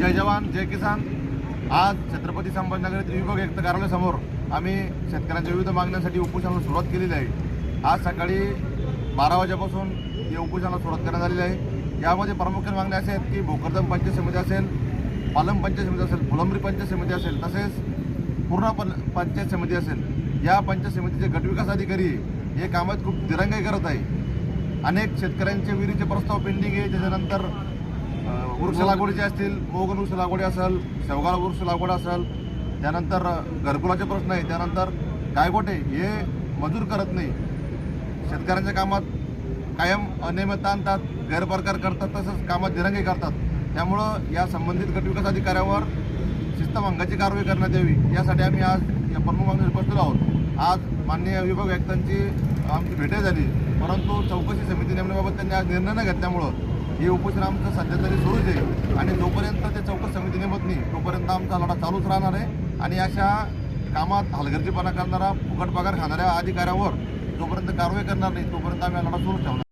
जय जवान जय किसान. आज छत्रपती संभाजीनगर येथील विभाग आयुक्त कार्यालयासमोर आम्ही शेतकऱ्यांच्या विविध मागण्यांसाठी उपोषणाला सुरुवात केलेली आहे. आज सकाळी बारा वाजेपासून या उपोषणाला सुरुवात करण्यात आलेली आहे. यामध्ये प्रामुख्याने मागण्या अशा आहेत की भोकरदम पंचायत समिती असेल पालम पंचायत समिती असेल फुलंबरी पंचायत समिती असेल तसेच पूर्ण पं पंचायत समिती असेल. या पंचायत समितीचे गटविकास अधिकारी हे कामात खूप दिरंगाई करत आहे. अनेक शेतकऱ्यांचे विहिरीचे प्रस्ताव पेंडिंग आहे. त्याच्यानंतर वृक्ष लागवडीचे असतील मोगन वृक्ष लागवडी असेल शेवगाळ वृक्ष लागवड असेल त्यानंतर घरकुलाचे प्रश्न आहे त्यानंतर गायगोटे हे मजूर करत नाही. शेतकऱ्यांच्या कामात कायम अनियमितता आणतात गैरप्रकार करतात तसंच कामात दिरंगी करतात. त्यामुळं या संबंधित गटविकास अधिकाऱ्यावर शिस्तभंगाची कारवाई करण्यात यावी. यासाठी आम्ही आज या प्रमुख मागणीवर बसलेलो आहोत. आज माननीय विभाग आयुक्तांची आमची भेटही झाली. परंतु चौकशी समिती नेमण्याबाबत त्यांनी आज निर्णय न घेतल्यामुळं हे उपोषण आमचं सध्या तरी सुरूच आहे. आणि जोपर्यंत ते चौकस समिती नेमत नाही तोपर्यंत आमचा लढा चालूच राहणार आहे. आणि अशा कामात हलगर्जीपणा करणारा फुकट पगार खाणाऱ्या अधिकाऱ्यावर जोपर्यंत कारवाई करणार नाही तोपर्यंत आम्ही लढा सुरू ठेवणार.